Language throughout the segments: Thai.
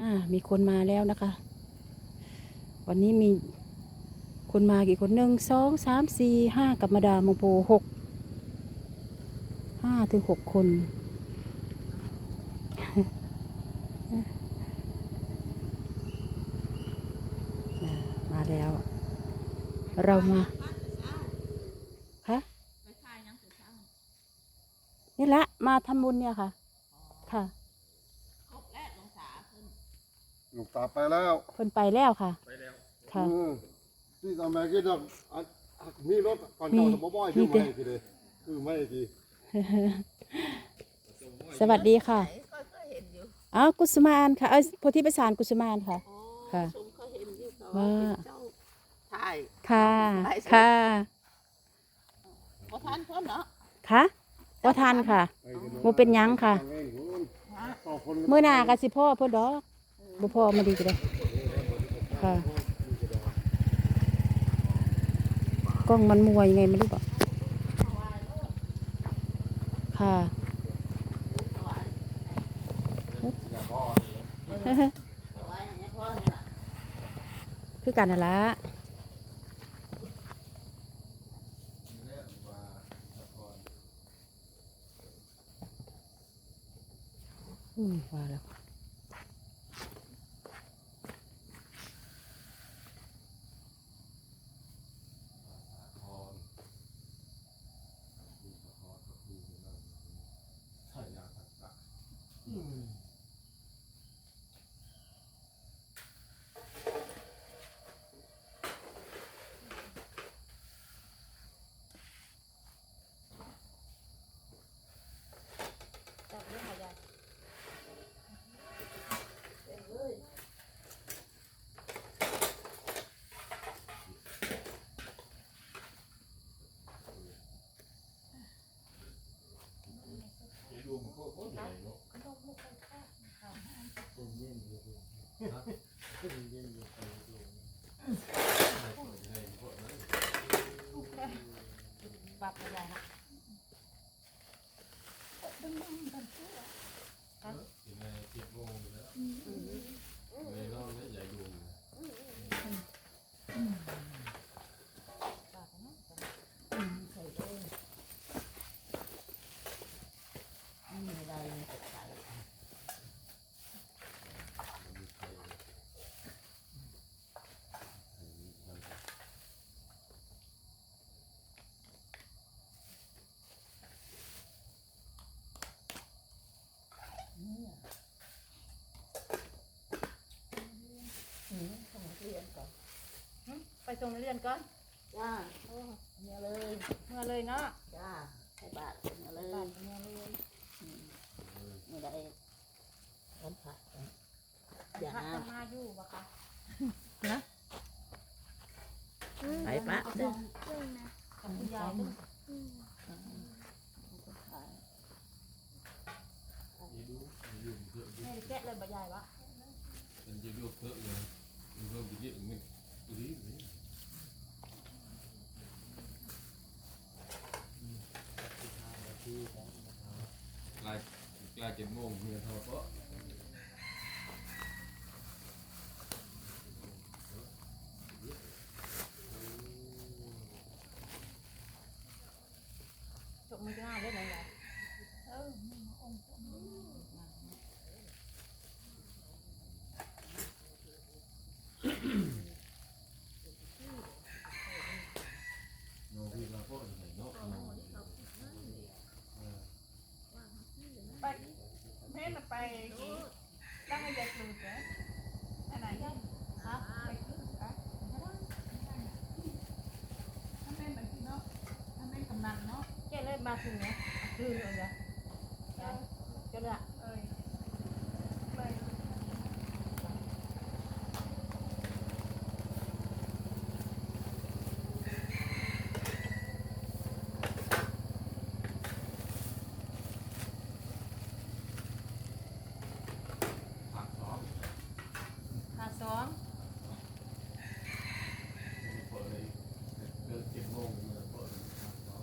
อ่า มีคนมาแล้วนะคะ วันนี้มีคนมากี่คนหนึ่งสองสามสี่ห้ากับมาดามโมโปหกห้าถึงหกคนอ่ามาแล้ว เรามาคะนี่ละมาทำบุญเนี่ยค่ะ ค่ะ ห ลวงตาไปแล้วคนไปแล้วค่ะค่ะ อืมที่ทำไมกินอะอะมีรถก่อนเจ้ามีจะบ่บ่อยมีคือแต่ ไม่กี่เลยคือไม่กี่สวัสดีค่ะก็ก็เห็นอยู่อ้าวกุสมานค่ะเอ้ยโพธิประสานกุสมานค่ะ อ๋อค่ะชมก็เห็นอยู่เขาว่า เป็นเจ้าถ่ายค่ะไปสิค่ะบ่ทันเพิ่นเนาะค่ะว่าทันค่ะโมเป็นหยังค่ะต่อคนเมื่อหน้ากันสิพ่อเพื่อดอก บ่พ่อมาดีกันเลยค่ะกล้องมันมัวยังไงไม่รู้บอกค่ะคือกันนั่นละ Huh? ไปส่งเรียนก่อนจ้าโอ้เนี่ยเลยเมื่อเลยเนาะจ้าให้บาทเนี่ยเลยบ้านเมื่อเลยไม่ได้วันพระอย่าพักห้าจะมมาอยู่ปะคะ ไปปะเด้อกับคุณยายด้วย แม่แกะเลยบ่ยายวะ มันจะยกเพิ่มเลยมันเพิ่มไปเยอะมันรีบเลยกลายกลาเจ็ดโมงเฮียทอเพราะ จบมือหน้าได้ไหมยาย โน้พี่เราก็ไหนเนาะ ไปแม่มันไปกี่ตั้งให้ยายปลูกเหรออันไหนครับไปปลูกเหรอถ้าแม่มันเนาะถ้าแม่กำนันเนาะ แกะเลยมาถึงเนี้ยคืนเลยนะจะละเอ้ย ผักสอง หาสอง เปิดเลยเลิกเจ็ดโมงเงินเปิดผักสอง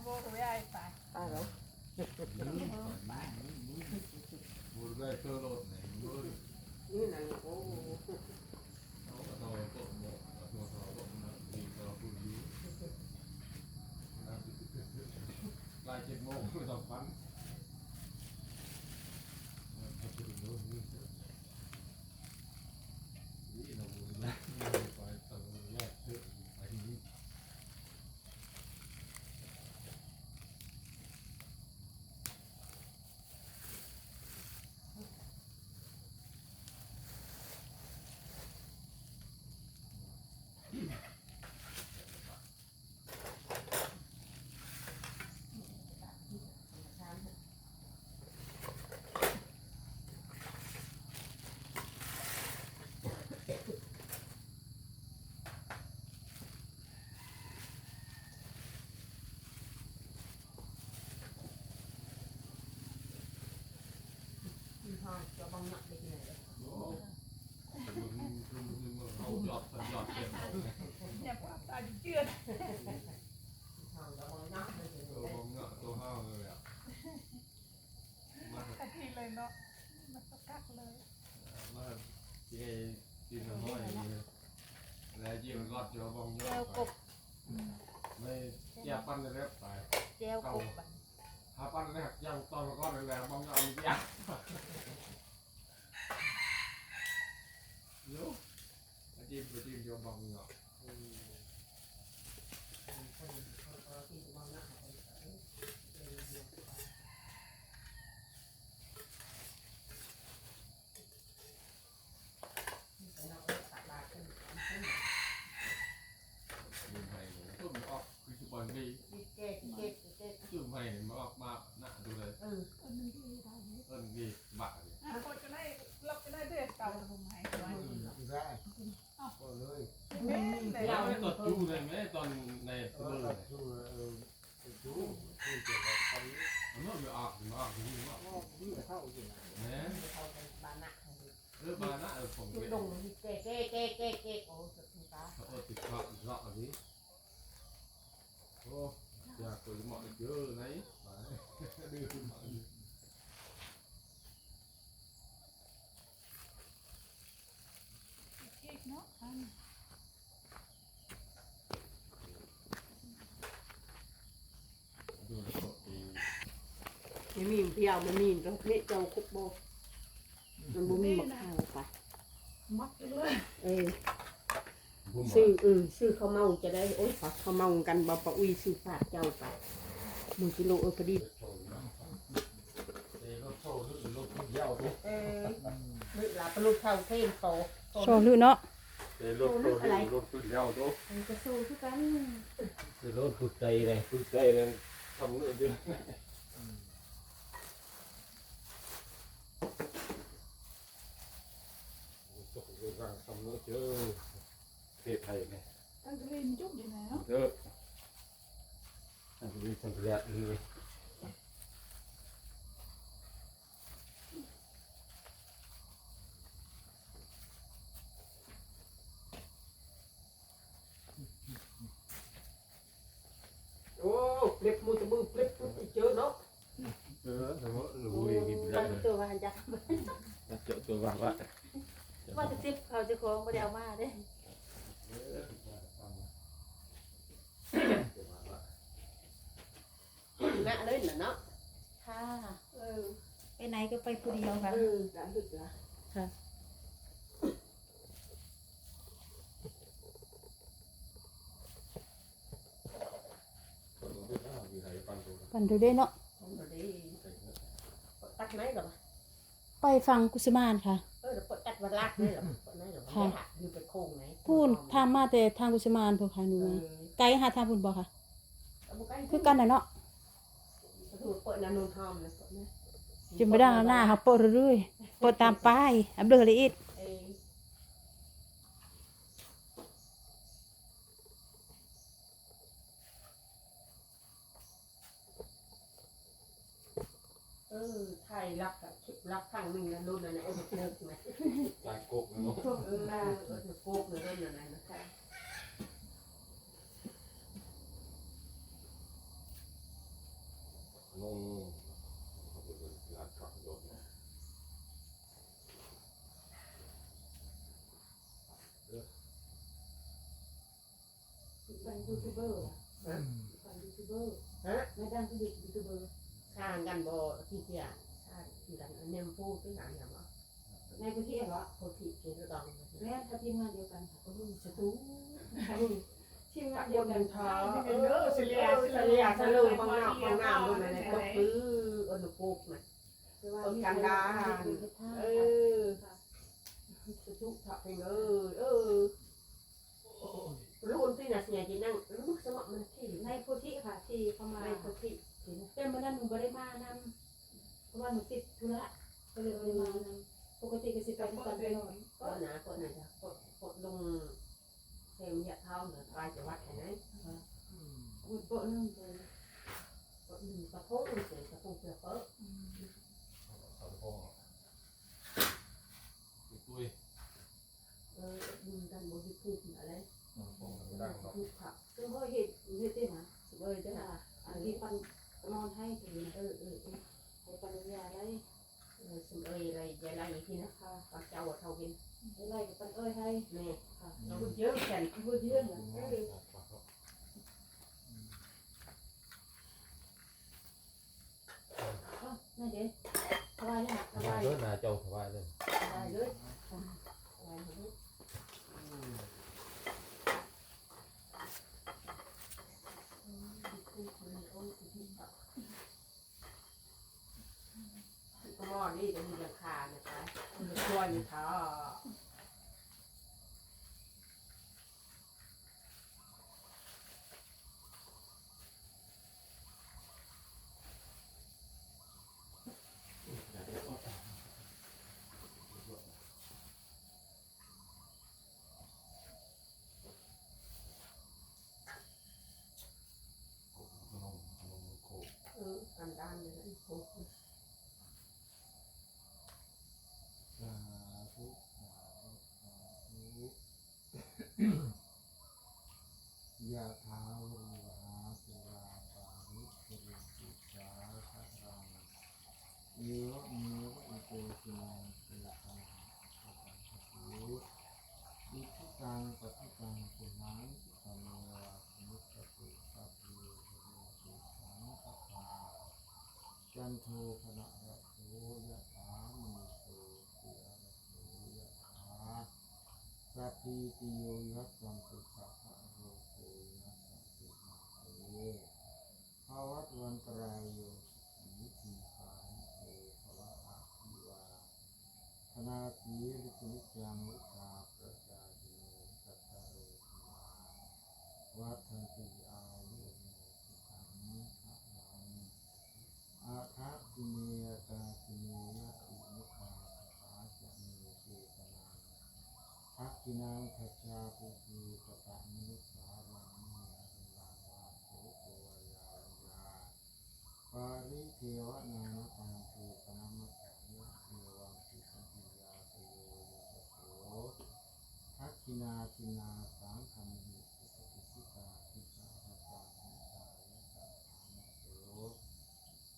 กำลังโบตัวใหญ่ไป ตายแล้ว บูดได้เตอร์โหลดไหนบูด นี่นั่งโอ้ เขาก็ต้องตกหมดตัวเขาตกนะดีเราพูดดีลายเจ็ดโมงไม่ต้องฟันนี่เราบูดนะไปตรงแรกเยอะไปนี้ ห้องจะบังหนักได้ยังไง โอ้แต่มึงมึงมึงมึงเอาหยอดหยอดเต็ม อย่าว่าตาจะเจือน ห้องจะบังหนักได้ยัง ตัว ไง มึงอะตัวห้าวเลยอะมา ทันทีเลยเนาะมันก็กักเลย มาเจ๊กินห้อยแล้ว ยิ้มรอดอยู่บ้องยอ แก้ว ด กบ ไม่แย่ปั้นเลยไป แก้วกบ หาปั้นเลยยังตอนก้อนเลยบ้องยอดยากยูจิ้มไปจิ้มโยมบ้องยอด ยืมให้เลยตุ้มออกคือชุบอลดี เก๊กเก๊กเก๊ก ยืมให้มาออกมาหน้าดูเลย เออ เอิ้นดีบะเลย อะคนจะได้รับจะได้เดือดเก่าผมให้ไว้ ได้ก็เลย แม่เลย เราไม่ตดจูเลยไหมตอนใน เอ ตัว อ เล ตั ย ดชูเออชูชูเกี่ยวกับไป มันไม่ ออกมาออกที่นี่มานี่เข้าอยู่นะแหมเขาเป็นบ้านหนักเออมาหน้าเออผมจุดเก็บดงเก๊กเก๊กเก๊กเก๊กเก๊กโอ้สุดตาเขาเออติดเกาะเกาะอันนี้โอ้อยากตัวเหมาะเยอะไหนดื้อขึ้นมา อีกเนาะอัน ดูแล้วก็ตี ไม่มีเพียวมันมีต้องเพะเจ้าคุกโบมันบุมีมะข้าวปะมัดเลยเออบุ้มซื้อเออซื้อข้าวเมาจะได้โอ๊ยฝากข้าวเมากันบ่ปะอุ้ยซื้อฝากเจ้าไปมือกิโลเออพอดีเอ้ก็โซ่รู้สึกรถทุกเย้าตัวเออนึกลาปลุกเข้าเทนโตโชว์ลือเนาะเอ้รถตัวรถทุกเย้าตัวมันก็สู้ทุกกันเอ้รถทุกใจเลยทุกใจเลยทำเรื่องเดียวตกเรื่องทำเรื่องเจอเทศไทยไงตั้งแต่เรียนจุกอยู่แล้วเด้ออันนี้ทำเรื่องนี้โอ้เล็บมือจะมือเล็บเจอเนาะ เออสมมติหนูกิน มั ได้ นตัววานจัก เจาะตัวว่าว่า ว่าจะซิบเขาจะของไม่ได้เอามาเด้ หน้าเลยน่ะเนาะค่ะเออไปไหนก็ไปผู้เดียวค่ะ เออ đã được là ค่ะตอนนี้น่ามีใครปันตัวกันปันดูได้เนาะ không rồi đi tắt máy rồi ไปฟังกุสมานค่ะ เออเดี๋ยวปดตัดวันลากนี่เหรอปดนั่นเหรอมันค่ะจะหักอยู่ไปโค้งไหนพูนทางมาแต่ทางกุสมานพวกค่ะหนูเอมาอไกลหาทางพุ่นบ่ค่ะ เอาบุกไก่คือกันน่ะเนาะถูก เปิดนานนทอมนะปดนะจิมบ่ได้เอาหน้าค่ะเปิดเรื่อยๆเปิดตามป้ายอับเดือเลยอีกเออเออไทยรักอะรักข้างหนึ่งนะรุ่นนั้นนะเออเลิกไหมลายกกเนาะเออเออโป๊กเลยรุ่นนั้นนะคะ งงเขาเป็นลาดกลับโดนนะ เป็น ยูทูบเบอร์เป็นยูทูบเบอร์ฮะไม่ดังก็ยูทูบเบอร์ข้างกันบ่ที่เสียข้างที่กันอันนี้มันพูดเป็นหนังอย่างเนาะในพื้นที่เหรอโคตรที่เกิดดองแม่ถ้าทีมงานเดียวกันค่ะโอ้ยสตูทีมงาตันกเดีบยวนกันเท้าเออเสียเสียสลือบางหน้าบางหน้าบนไหนตกปื้ออันปุ๊กนะต้นกันดารเออสตุถักเพลงเออเออ รุ่นที่น่ะเสียจีนั่งลูกสมัครมันที่ในพื้นที่ค่ะ ที่เข้ามาไม่คนที่เป็นเมื่อนั้นหนูไม่ได้มานำเพราะว่าหนูติดธุระก็เลยไม่ได้มานำปกติก็สิไปทุกวันไปนอนก็หนาก็หนาจะกดกดลงเซมยะเท้าเหนือปลายจะวัดแค่ไหนอุดโปะนึ่งเลยกดหนึ่งกระทงเสียกระทงเสือเปิ้ล เขาจะพ้องตุ้ย เออดึงกันบนที่พูดอะไร พ้องไม่ได้หรอก พูดผัก ซึ่งเขาเห็นเห็นได้นะ เออจะ อันนี้ปันนอนให้ทีนะ เออเออเออ ให้ปันยาได้ เออสมเอยอะไรยายไรที่นะ ค่ะ ปากเจ้าเท่าเป็น ให้ไล่กับปันเอ้ยให้ แม่ ค่ะ พูดเยอะแก่น พูดเยอะนะอ๋อนั่นเด็สบายเลยสบาย เลิศนาเจ้าสบายเลย ได้เลยอะไรของก็มอนี่จะมีราคานะคะ ช่วยอยู่ค่ะ เออกันดานเลยนะโอ้โห ยะถาววหาปุราปาริปุริสิสาคารังเยวะเมวะอิโตตินังเตตังปะปัสสิอิทิตังปฏิตังปุนังสิตเมวะสมุตติสัพเพเรติสังคปาจันโทปนะระโสยะถามณิโสติระโสยะถา สัพพิติโยยัสสันตุสัพพะโรโคยัสสันตุมาเตภาวัตวันตรายโยสุขีทีคานเตภวะอาภิวาธนาสีริสนิจังลุกาประจาดิโนสัตตะโรธมาวัฏันติอายุโนสุขังภะลังอาคะติเมตาติเมยะติมุขาภาจะเมเจตนา ทั กินังขจาปุภูปตะมนุสสาวังนิยาลังวาโสโกยาลยาปาริเทวนานาตังภูปนามะขังยะเทวังสิสัมปิยาตโยยโสทักขินาทินาสังคมหิสุปฏิสิตาทิสาหะตานิสายะตาธรรมโส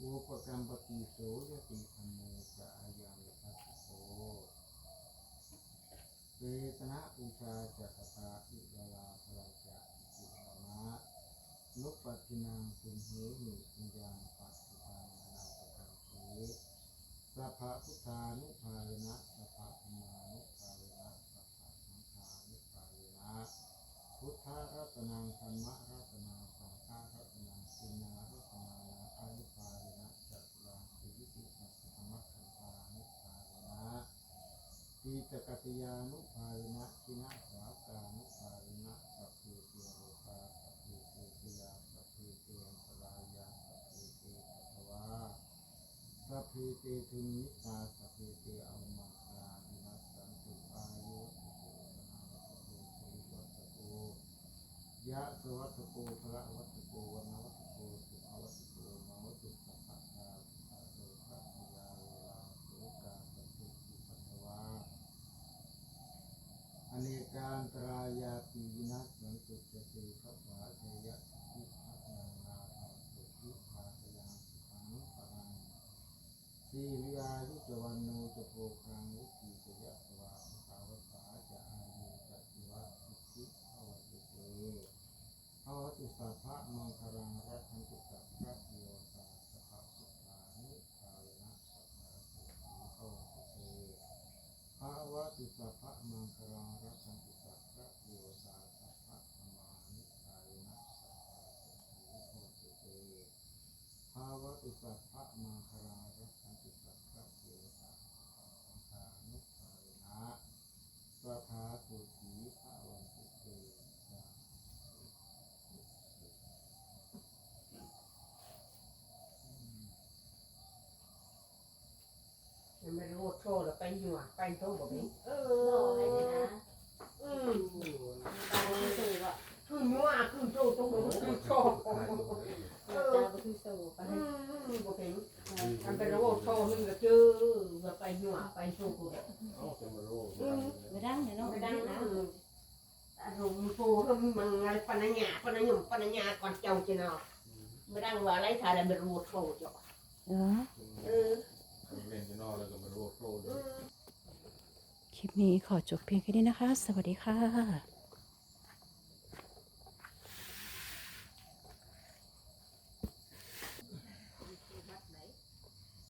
อุปกรรมปฏิโสยติธรรมโมกะอายังทัสสโส เวทนาอุชาจักตาอิวลาพลังจาอิจิหามะ นุปปินังสุนเหหิปุญญังปัสสิตังนาปกังสานุภาเวนะสัพพะธรรมานุภาเวนะสัพพะสังฆานุภาเวนะพุทธารัตนังธรรมรัตนังสังฆารัตนังสินารัตนานาอนุภาเวนะจัตุรังสิวิติสัพพะมัคคันธานุภาเวนะปีจกัตยานุภาเวนะกินะสาวกานุภาเวนะสัพเพเตโรคา สัพเพเตเตยาสัพเพเตอันตรายาสัพเพเตปัตวาสัพเพเตทุนิตาสัพเพเตอัมมาลาวินัสสันตุอายุวัตโกธนาวัตโกสุริวัตโกยะสวัตโกพระวัตโกวนาวัตโกสุภวัตโกมาวัตถุสัพพะทาสุขะโลภะพยาเวลาโสกาสัพพุติปัตตวาอเนกานตรายาปีวินัสสันตุจติพระภาเทยะสุขะนังนาภาสุขิภาตยังสุขังปรัง สีวิอายุจวันโนจะโพคังวุติจะยะสวาภาวสาจะอายุจะจิวะสิทธิภวตุเต ภวตุสัพพะมังคลังรัตันตุสัพพะโยตาสัพพะสุขานิทายนะสัพพะสุขีภวตุเตภาวะติสัพพะมังคลังรัตันตุสัพพะโยตาสัพพะธรรมานิทายนะสัพพะสุขีภวตุเตภาวะติสัพพะมังคลารักขันตุสัพพะเทวตาสังฆานุภาเวนะสัพพะตุสีภาวันตุเตสาธุ มันไม่รู้โทษแล้วไปหัวไป โทษแบบนี้เอหล่อเลยอนะอืมตาบ่คือว่าคือหัวคือโทษตรงนี้คือโทษตายหมดเลยตาบ่คือโซไปอืมบ่เป็นมันเป็นโรคโทษนึงก็คือแบบไปหัวไปโทษกูเอ้าจะมาโรคไม่ดังเนาะไม่ไม่ได้ดังนะนะอารมณ์ปูมันไงปัญญาปัญญาปัญญาก่อนเจ้าจีเนาะไม่ได้ว่าอะไรทายเป็นรูโทษจ้ะเออเออเล่นจะนอนแล้วก็มาโรคโรคเลยค ลิปนี้ขอจบเพียงแค่นี้นะคะ สวัสดีค่ะ